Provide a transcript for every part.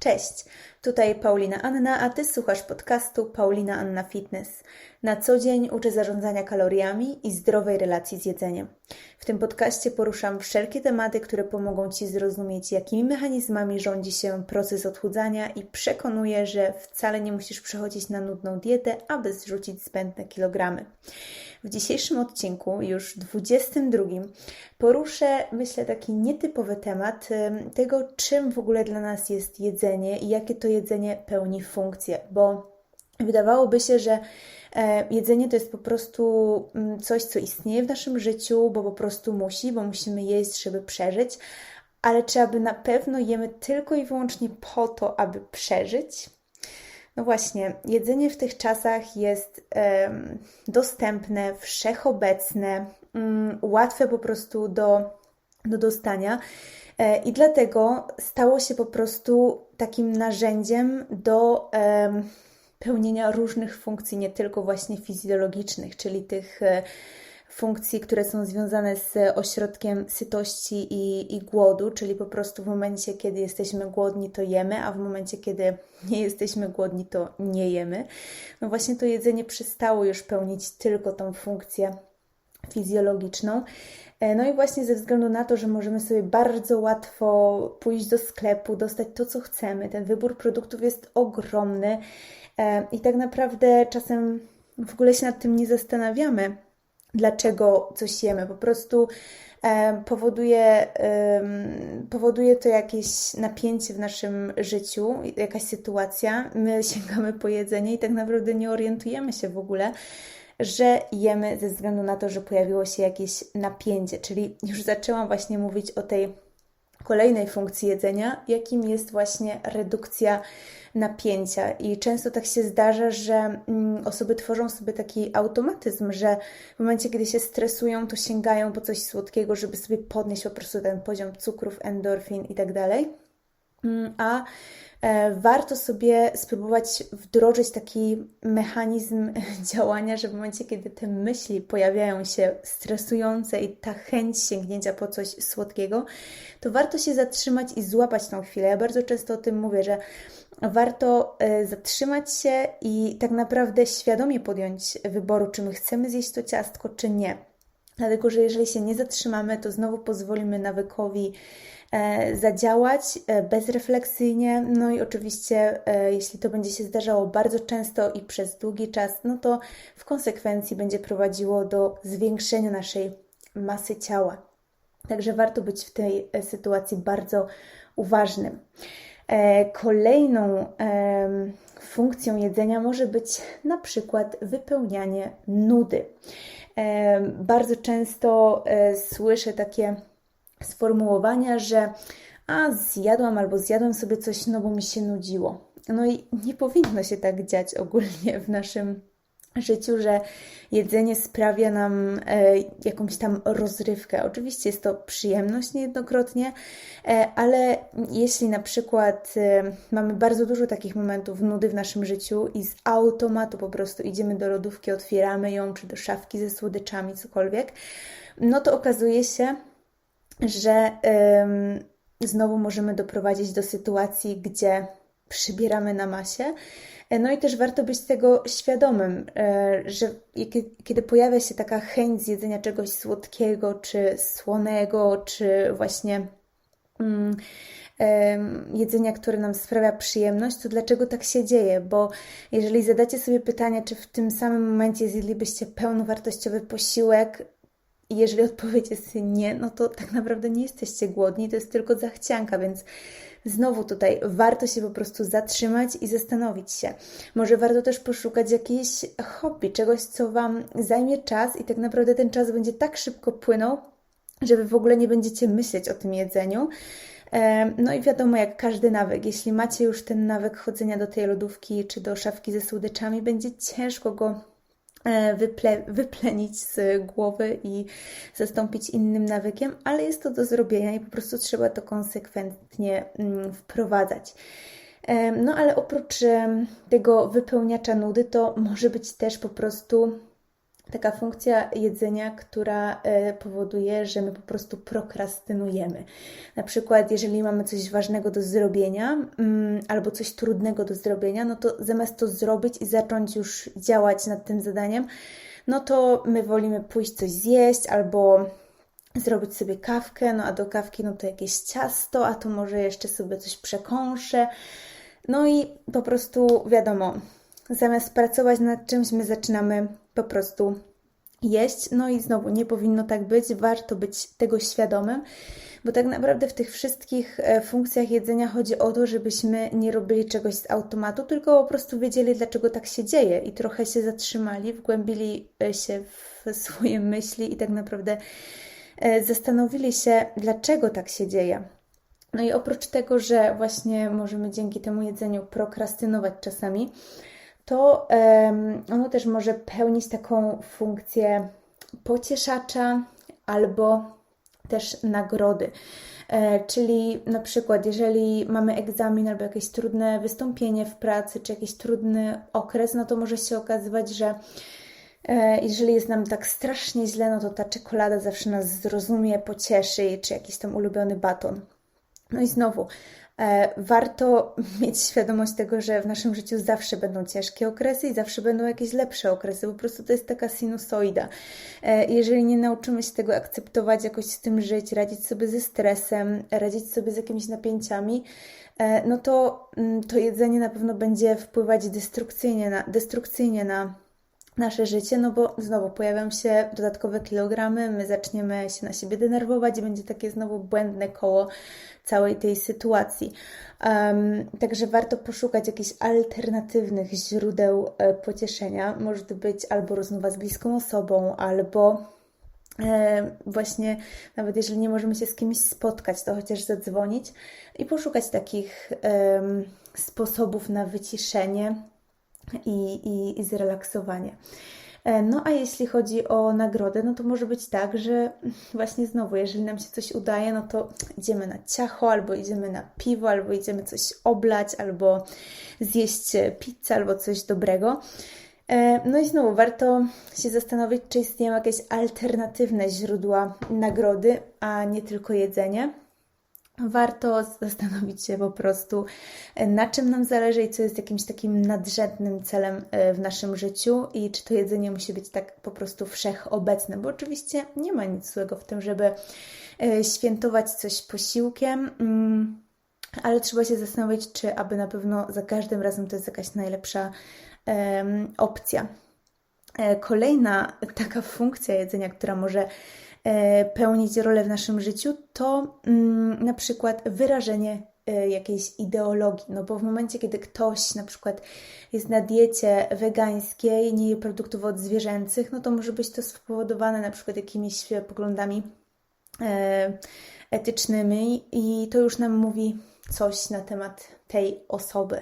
Cześć, tutaj Paulina Anna, a Ty słuchasz podcastu Paulina Anna Fitness. Na co dzień uczę zarządzania kaloriami i zdrowej relacji z jedzeniem. W tym podcaście poruszam wszelkie tematy, które pomogą Ci zrozumieć, jakimi mechanizmami rządzi się proces odchudzania i przekonuję, że wcale nie musisz przechodzić na nudną dietę, aby zrzucić zbędne kilogramy. W dzisiejszym odcinku, już 22, poruszę, myślę, taki nietypowy temat tego, czym w ogóle dla nas jest jedzenie i jakie to jedzenie pełni funkcję, bo wydawałoby się, że e, jedzenie to jest po prostu coś, co istnieje w naszym życiu, bo po prostu musi, bo musimy jeść, żeby przeżyć, ale czy aby na pewno jemy tylko i wyłącznie po to, aby przeżyć? No właśnie, jedzenie w tych czasach jest um, dostępne, wszechobecne, um, łatwe po prostu do, do dostania. E, I dlatego stało się po prostu takim narzędziem do um, pełnienia różnych funkcji, nie tylko właśnie fizjologicznych, czyli tych e, funkcji, które są związane z ośrodkiem sytości i, i głodu, czyli po prostu w momencie, kiedy jesteśmy głodni, to jemy, a w momencie, kiedy nie jesteśmy głodni, to nie jemy. No właśnie to jedzenie przestało już pełnić tylko tą funkcję fizjologiczną. E, no i właśnie ze względu na to, że możemy sobie bardzo łatwo pójść do sklepu, dostać to, co chcemy, ten wybór produktów jest ogromny e, i tak naprawdę czasem w ogóle się nad tym nie zastanawiamy dlaczego coś jemy. Po prostu e, powoduje, e, powoduje to jakieś napięcie w naszym życiu, jakaś sytuacja. My sięgamy po jedzenie i tak naprawdę nie orientujemy się w ogóle, że jemy ze względu na to, że pojawiło się jakieś napięcie. Czyli już zaczęłam właśnie mówić o tej kolejnej funkcji jedzenia, jakim jest właśnie redukcja napięcia. I często tak się zdarza, że mm, osoby tworzą sobie taki automatyzm, że w momencie, kiedy się stresują, to sięgają po coś słodkiego, żeby sobie podnieść po prostu ten poziom cukrów, endorfin i tak a e, warto sobie spróbować wdrożyć taki mechanizm działania, że w momencie, kiedy te myśli pojawiają się stresujące i ta chęć sięgnięcia po coś słodkiego, to warto się zatrzymać i złapać tą chwilę. Ja bardzo często o tym mówię, że warto e, zatrzymać się i tak naprawdę świadomie podjąć wyboru, czy my chcemy zjeść to ciastko, czy nie. Dlatego, że jeżeli się nie zatrzymamy, to znowu pozwolimy nawykowi e, zadziałać e, bezrefleksyjnie. No i oczywiście, jeśli to będzie się zdarzało bardzo często i przez długi czas, no to w konsekwencji będzie prowadziło do zwiększenia naszej masy ciała. Także warto być w tej sytuacji bardzo uważnym. E, kolejną funkcją jedzenia może być na przykład wypełnianie nudy. Bardzo często e, słyszę takie sformułowania, że a zjadłam albo zjadłam sobie coś, no bo mi się nudziło. No i nie powinno się tak dziać ogólnie w naszym życiu, że jedzenie sprawia nam e, jakąś tam rozrywkę. Oczywiście jest to przyjemność niejednokrotnie, e, ale jeśli na przykład e, mamy bardzo dużo takich momentów nudy w naszym życiu i z automatu po prostu idziemy do lodówki, otwieramy ją, czy do szafki ze słodyczami, cokolwiek, no to okazuje się, że znowu możemy doprowadzić do sytuacji, gdzie przybieramy na masie no i też warto być tego świadomym, e, że kiedy pojawia się taka chęć zjedzenia czegoś słodkiego, czy słonego, czy właśnie mm, jedzenia, które nam sprawia przyjemność, to dlaczego tak się dzieje? Bo jeżeli zadacie sobie pytanie, czy w tym samym momencie zjedlibyście pełnowartościowy posiłek, i jeżeli odpowiedź jest nie, no to tak naprawdę nie jesteście głodni, to jest tylko zachcianka, więc Znowu tutaj warto się po prostu zatrzymać i zastanowić się. Może warto też poszukać jakiejś hobby, czegoś, co Wam zajmie czas i tak naprawdę ten czas będzie tak szybko płynął, że Wy w ogóle nie będziecie myśleć o tym jedzeniu. No i wiadomo, jak każdy nawyk, jeśli macie już ten nawyk chodzenia do tej lodówki czy do szafki ze słodyczami, będzie ciężko go E, wyple, wyplenić z głowy i zastąpić innym nawykiem, ale jest to do zrobienia i po prostu trzeba to konsekwentnie mm, wprowadzać. E, no ale oprócz tego wypełniacza nudy, to może być też po prostu taka funkcja jedzenia, która e, powoduje, że my po prostu prokrastynujemy. Na przykład, jeżeli mamy coś ważnego do zrobienia mm, albo coś trudnego do zrobienia, no to zamiast to zrobić i zacząć już działać nad tym zadaniem, no to my wolimy pójść coś zjeść albo zrobić sobie kawkę, no a do kawki no to jakieś ciasto, a to może jeszcze sobie coś przekąszę. No i po prostu wiadomo, zamiast pracować nad czymś, my zaczynamy po prostu jeść. No i znowu nie powinno tak być, warto być tego świadomym, bo tak naprawdę w tych wszystkich e, funkcjach jedzenia chodzi o to, żebyśmy nie robili czegoś z automatu, tylko po prostu wiedzieli, dlaczego tak się dzieje i trochę się zatrzymali, wgłębili e, się w swoje myśli i tak naprawdę e, zastanowili się, dlaczego tak się dzieje. No i oprócz tego, że właśnie możemy dzięki temu jedzeniu prokrastynować czasami, to ono też może pełnić taką funkcję pocieszacza albo też nagrody. E, czyli na przykład, jeżeli mamy egzamin albo jakieś trudne wystąpienie w pracy, czy jakiś trudny okres, no to może się okazywać, że e, jeżeli jest nam tak strasznie źle, no to ta czekolada zawsze nas zrozumie, pocieszy, czy jakiś tam ulubiony baton. No i znowu, warto mieć świadomość tego, że w naszym życiu zawsze będą ciężkie okresy i zawsze będą jakieś lepsze okresy. Po prostu to jest taka sinusoida. E, jeżeli nie nauczymy się tego akceptować, jakoś z tym żyć, radzić sobie ze stresem, radzić sobie z jakimiś napięciami, e, no to mm, to jedzenie na pewno będzie wpływać destrukcyjnie na, destrukcyjnie na nasze życie, no bo znowu pojawią się dodatkowe kilogramy, my zaczniemy się na siebie denerwować i będzie takie znowu błędne koło całej tej sytuacji. Um, także warto poszukać jakichś alternatywnych źródeł e, pocieszenia. Może to być albo rozmowa z bliską osobą, albo e, właśnie nawet jeżeli nie możemy się z kimś spotkać, to chociaż zadzwonić i poszukać takich e, sposobów na wyciszenie i, i, i zrelaksowanie. E, no a jeśli chodzi o nagrodę, no to może być tak, że właśnie znowu, jeżeli nam się coś udaje, no to idziemy na ciacho, albo idziemy na piwo, albo idziemy coś oblać, albo zjeść pizzę, albo coś dobrego. E, no i znowu warto się zastanowić, czy istnieją jakieś alternatywne źródła nagrody, a nie tylko jedzenie warto zastanowić się po prostu, e, na czym nam zależy i co jest jakimś takim nadrzędnym celem e, w naszym życiu i czy to jedzenie musi być tak po prostu wszechobecne, bo oczywiście nie ma nic złego w tym, żeby e, świętować coś posiłkiem, mm, ale trzeba się zastanowić, czy aby na pewno za każdym razem to jest jakaś najlepsza opcja. Kolejna taka funkcja jedzenia, która może pełnić rolę w naszym życiu, to mm, na przykład wyrażenie e, jakiejś ideologii. No bo w momencie, kiedy ktoś na przykład jest na diecie wegańskiej, nie je produktów odzwierzęcych, no to może być to spowodowane na przykład jakimiś poglądami e, etycznymi i to już nam mówi coś na temat tej osoby.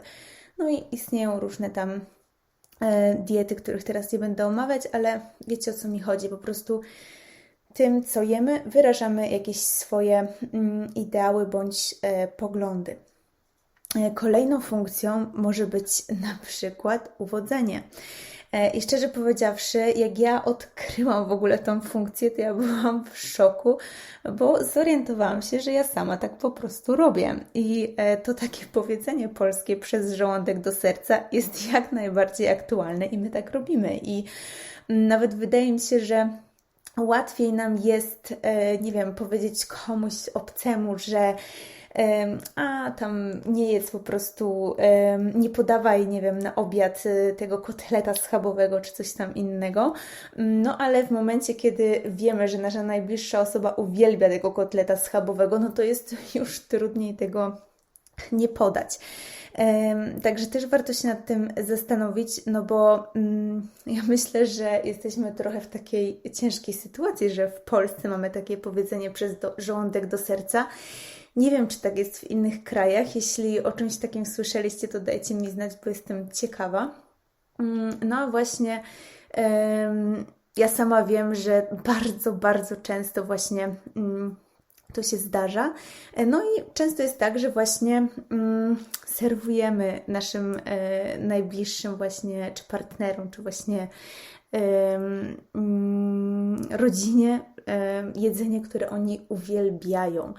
No i istnieją różne tam diety, których teraz nie będę omawiać, ale wiecie o co mi chodzi. Po prostu tym, co jemy, wyrażamy jakieś swoje mm, ideały bądź e, poglądy. E, kolejną funkcją może być na przykład uwodzenie. E, I szczerze powiedziawszy, jak ja odkryłam w ogóle tą funkcję, to ja byłam w szoku, bo zorientowałam się, że ja sama tak po prostu robię. I to takie powiedzenie polskie przez żołądek do serca jest jak najbardziej aktualne i my tak robimy. I nawet wydaje mi się, że łatwiej nam jest, e, nie wiem, powiedzieć komuś obcemu, że a tam nie jest po prostu, nie podawaj, nie wiem, na obiad e, tego kotleta schabowego czy coś tam innego. No ale w momencie, kiedy wiemy, że nasza najbliższa osoba uwielbia tego kotleta schabowego, no to jest już trudniej tego nie podać. Także też warto się nad tym zastanowić, no bo mm, ja myślę, że jesteśmy trochę w takiej ciężkiej sytuacji, że w Polsce mamy takie powiedzenie przez do, żołądek do serca. Nie wiem, czy tak jest w innych krajach. Jeśli o czymś takim słyszeliście, to dajcie mi znać, bo jestem ciekawa. Mm, no właśnie ja sama wiem, że bardzo, bardzo często właśnie mm, to się zdarza. No i często jest tak, że właśnie mm, serwujemy naszym e, najbliższym właśnie, czy partnerom, czy właśnie e, mm, rodzinie e, jedzenie, które oni uwielbiają.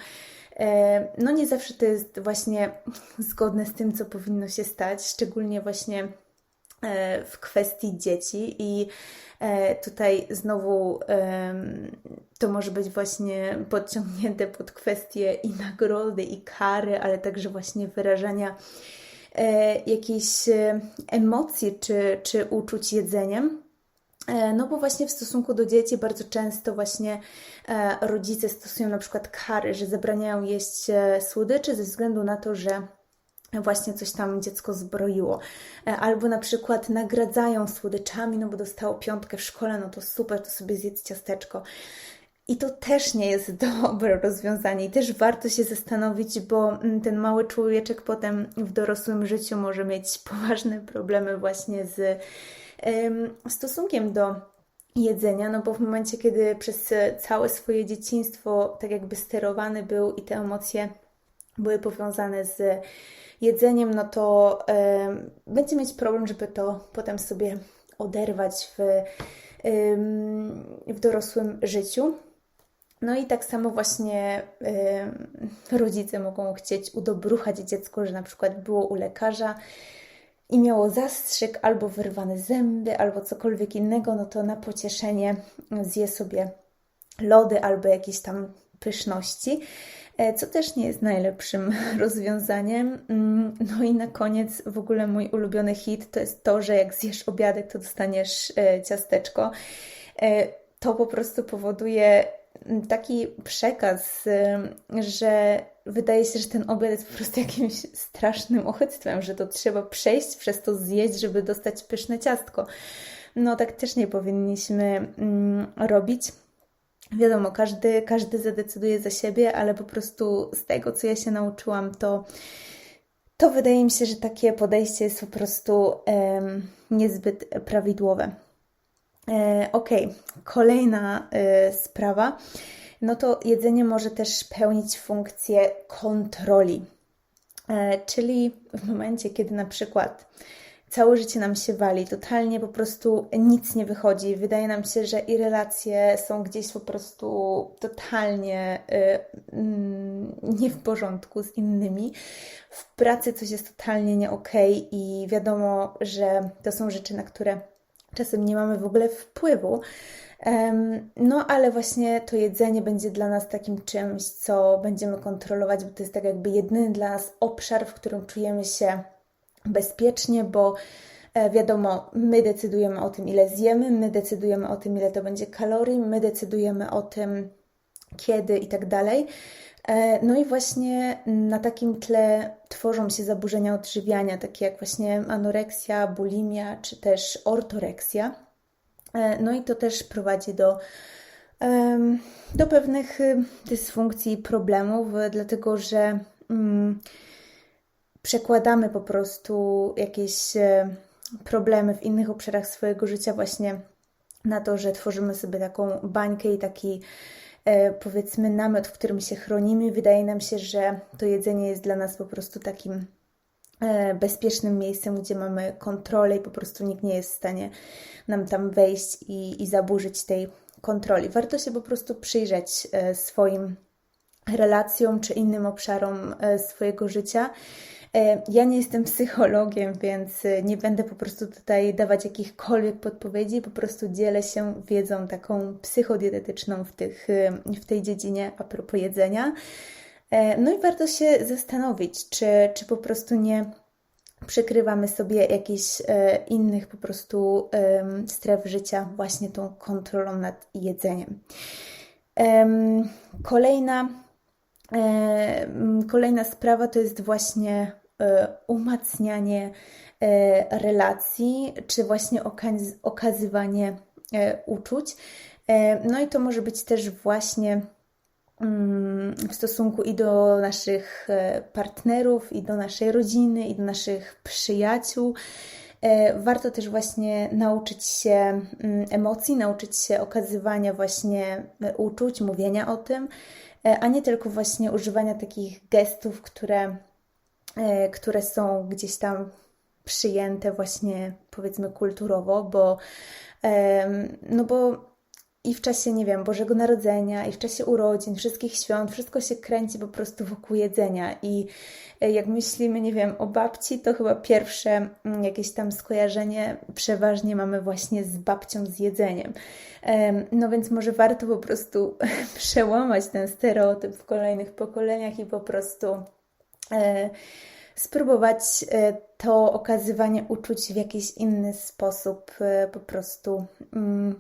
E, no nie zawsze to jest właśnie zgodne z tym, co powinno się stać, szczególnie właśnie e, w kwestii dzieci i e, tutaj znowu to może być właśnie podciągnięte pod kwestię i nagrody, i kary, ale także właśnie wyrażania jakiejś emocji czy, czy uczuć jedzeniem. E, no bo właśnie w stosunku do dzieci bardzo często właśnie e, rodzice stosują na przykład kary, że zabraniają jeść e, słodyczy ze względu na to, że właśnie coś tam dziecko zbroiło. Albo na przykład nagradzają słodyczami, no bo dostało piątkę w szkole, no to super, to sobie zjedz ciasteczko. I to też nie jest dobre rozwiązanie i też warto się zastanowić, bo mm, ten mały człowieczek potem w dorosłym życiu może mieć poważne problemy właśnie z stosunkiem do jedzenia, no bo w momencie, kiedy przez całe swoje dzieciństwo tak jakby sterowany był i te emocje były powiązane z jedzeniem, no to będzie mieć problem, żeby to potem sobie oderwać w, w dorosłym życiu. No i tak samo właśnie rodzice mogą chcieć udobruchać dziecko, że na przykład było u lekarza i miało zastrzyk albo wyrwane zęby, albo cokolwiek innego, no to na pocieszenie zje sobie lody albo jakieś tam pyszności, co też nie jest najlepszym rozwiązaniem. Mm, no i na koniec w ogóle mój ulubiony hit to jest to, że jak zjesz obiadek, to dostaniesz e, ciasteczko. E, to po prostu powoduje taki przekaz, że wydaje się, że ten obiad jest po prostu jakimś strasznym ochyctwem, że to trzeba przejść przez to zjeść, żeby dostać pyszne ciastko. No tak też nie powinniśmy mm, robić. Wiadomo, każdy, każdy zadecyduje za siebie, ale po prostu z tego, co ja się nauczyłam, to, to wydaje mi się, że takie podejście jest po prostu niezbyt prawidłowe. E, ok, kolejna e, sprawa, no to jedzenie może też pełnić funkcję kontroli. E, czyli w momencie, kiedy na przykład całe życie nam się wali, totalnie po prostu nic nie wychodzi, wydaje nam się, że i relacje są gdzieś po prostu totalnie mm, nie w porządku z innymi. W pracy coś jest totalnie nie okay i wiadomo, że to są rzeczy, na które czasem nie mamy w ogóle wpływu. No, ale właśnie to jedzenie będzie dla nas takim czymś, co będziemy kontrolować, bo to jest tak jakby jedyny dla nas obszar, w którym czujemy się bezpiecznie, bo e, wiadomo, my decydujemy o tym, ile zjemy, my decydujemy o tym, ile to będzie kalorii, my decydujemy o tym, kiedy i tak dalej. E, no i właśnie na takim tle tworzą się zaburzenia odżywiania, takie jak właśnie anoreksja, bulimia czy też ortoreksja. E, no i to też prowadzi do, do pewnych y, dysfunkcji i problemów, dlatego że mm, przekładamy po prostu jakieś e, problemy w innych obszarach swojego życia właśnie na to, że tworzymy sobie taką bańkę i taki E, powiedzmy namiot, w którym się chronimy. Wydaje nam się, że to jedzenie jest dla nas po prostu takim e, bezpiecznym miejscem, gdzie mamy kontrolę i po prostu nikt nie jest w stanie nam tam wejść i, i zaburzyć tej kontroli. Warto się po prostu przyjrzeć swoim relacjom czy innym obszarom swojego życia ja nie jestem psychologiem, więc e, nie będę po prostu tutaj dawać jakichkolwiek podpowiedzi, po prostu dzielę się wiedzą taką psychodietetyczną w, tych, e, w tej dziedzinie a propos jedzenia. No i warto się zastanowić, czy, czy po prostu nie przykrywamy sobie jakichś innych po prostu stref życia właśnie tą kontrolą nad jedzeniem. Kolejna Kolejna sprawa to jest właśnie e, umacnianie e, relacji, czy właśnie okazywanie e, uczuć. No i to może być też właśnie mm, w stosunku i do naszych partnerów, i do naszej rodziny, i do naszych przyjaciół. Warto też właśnie nauczyć się mm, emocji, nauczyć się okazywania właśnie uczuć, mówienia o tym, a nie tylko właśnie używania takich gestów, które, które są gdzieś tam przyjęte właśnie powiedzmy kulturowo, bo no bo i w czasie, nie wiem, Bożego Narodzenia, i w czasie urodzin, wszystkich świąt, wszystko się kręci po prostu wokół jedzenia. I e, jak myślimy, nie wiem, o babci, to chyba pierwsze mm, jakieś tam skojarzenie przeważnie mamy właśnie z babcią, z jedzeniem. No więc może warto po prostu przełamać ten stereotyp w kolejnych pokoleniach i po prostu e, spróbować e, to okazywanie uczuć w jakiś inny sposób po prostu mm,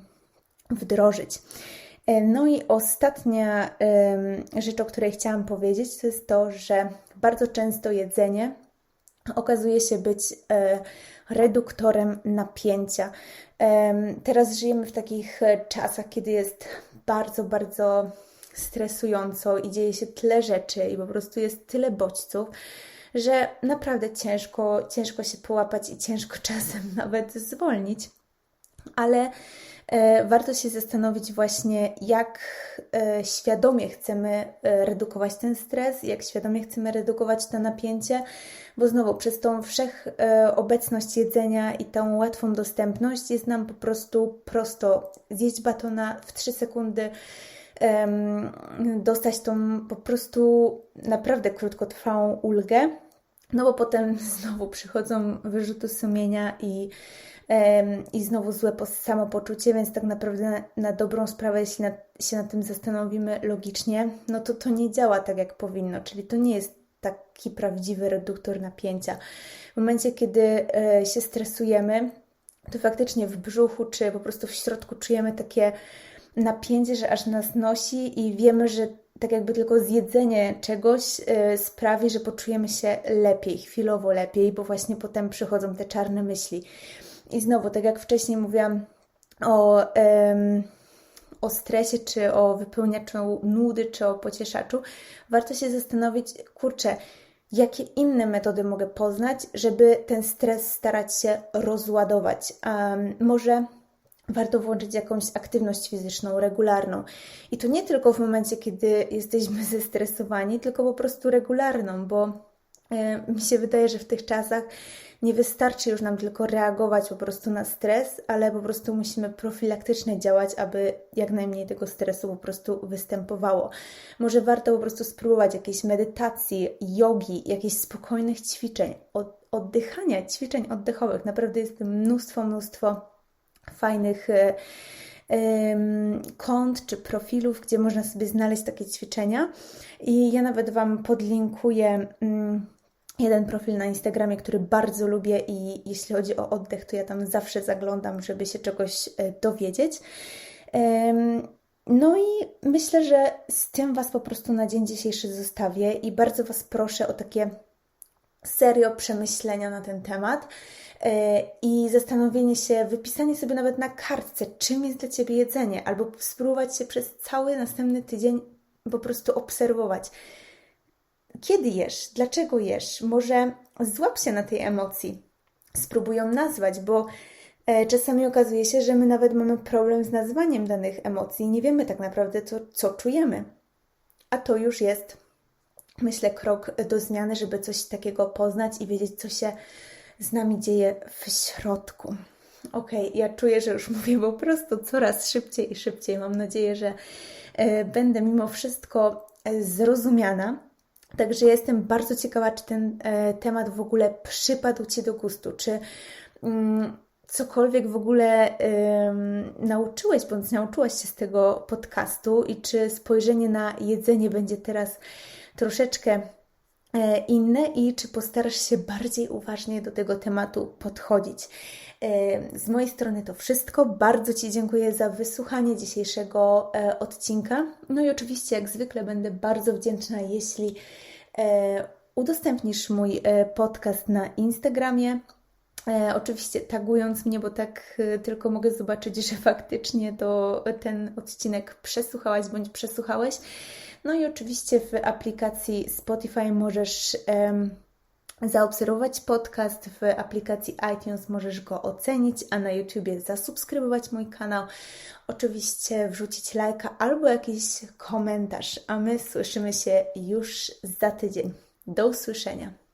wdrożyć. E, no i ostatnia rzecz, o której chciałam powiedzieć, to jest to, że bardzo często jedzenie okazuje się być e, reduktorem napięcia. Teraz żyjemy w takich e, czasach, kiedy jest bardzo, bardzo stresująco i dzieje się tyle rzeczy i po prostu jest tyle bodźców, że naprawdę ciężko, ciężko się połapać i ciężko czasem nawet zwolnić. Ale E, warto się zastanowić właśnie, jak e, świadomie chcemy e, redukować ten stres, jak świadomie chcemy redukować to napięcie, bo znowu przez tą wszechobecność jedzenia i tą łatwą dostępność jest nam po prostu prosto zjeść batona w 3 sekundy, dostać tą po prostu naprawdę krótkotrwałą ulgę, no bo potem znowu przychodzą wyrzuty sumienia i i znowu złe samopoczucie, więc tak naprawdę na, dobrą sprawę, jeśli na, się nad tym zastanowimy logicznie, no to to nie działa tak, jak powinno, czyli to nie jest taki prawdziwy reduktor napięcia. W momencie, kiedy e, się stresujemy, to faktycznie w brzuchu czy po prostu w środku czujemy takie napięcie, że aż nas nosi i wiemy, że tak jakby tylko zjedzenie czegoś y, sprawi, że poczujemy się lepiej, chwilowo lepiej, bo właśnie potem przychodzą te czarne myśli. I znowu, tak jak wcześniej mówiłam o, um, o stresie, czy o wypełniaczu nudy, czy o pocieszaczu, warto się zastanowić, kurczę, jakie inne metody mogę poznać, żeby ten stres starać się rozładować. Może warto włączyć jakąś aktywność fizyczną, regularną. I to nie tylko w momencie, kiedy jesteśmy zestresowani, tylko po prostu regularną, bo y, mi się wydaje, że w tych czasach nie wystarczy już nam tylko reagować po prostu na stres, ale po prostu musimy profilaktycznie działać, aby jak najmniej tego stresu po prostu występowało. Może warto po prostu spróbować jakiejś medytacji, jogi, jakichś spokojnych ćwiczeń, oddychania, ćwiczeń oddechowych. Naprawdę jest mnóstwo, mnóstwo fajnych e, kont czy profilów, gdzie można sobie znaleźć takie ćwiczenia. I ja nawet Wam podlinkuję mm, jeden profil na Instagramie, który bardzo lubię i jeśli chodzi o oddech, to ja tam zawsze zaglądam, żeby się czegoś e, dowiedzieć. No i myślę, że z tym Was po prostu na dzień dzisiejszy zostawię i bardzo Was proszę o takie serio przemyślenia na ten temat e, i zastanowienie się, wypisanie sobie nawet na kartce, czym jest dla Ciebie jedzenie, albo spróbować się przez cały następny tydzień po prostu obserwować kiedy jesz? Dlaczego jesz? Może złap się na tej emocji. Spróbuj ją nazwać, bo e, czasami okazuje się, że my nawet mamy problem z nazwaniem danych emocji nie wiemy tak naprawdę, co, co czujemy. A to już jest, myślę, krok do zmiany, żeby coś takiego poznać i wiedzieć, co się z nami dzieje w środku. Ok, ja czuję, że już mówię po prostu coraz szybciej i szybciej. Mam nadzieję, że e, będę mimo wszystko e, zrozumiana. Także jestem bardzo ciekawa, czy ten e, temat w ogóle przypadł Ci do gustu, czy mm, cokolwiek w ogóle nauczyłeś bądź nauczyłaś się z tego podcastu i czy spojrzenie na jedzenie będzie teraz troszeczkę e, inne i czy postarasz się bardziej uważnie do tego tematu podchodzić. E, z mojej strony to wszystko. Bardzo Ci dziękuję za wysłuchanie dzisiejszego e, odcinka. No i oczywiście, jak zwykle, będę bardzo wdzięczna, jeśli udostępnisz mój podcast na Instagramie. Oczywiście tagując mnie, bo tak tylko mogę zobaczyć, że faktycznie to ten odcinek przesłuchałaś bądź przesłuchałeś. No i oczywiście w aplikacji Spotify możesz zaobserwować podcast w aplikacji iTunes, możesz go ocenić, a na YouTubie zasubskrybować mój kanał. Oczywiście wrzucić lajka albo jakiś komentarz, a my słyszymy się już za tydzień. Do usłyszenia.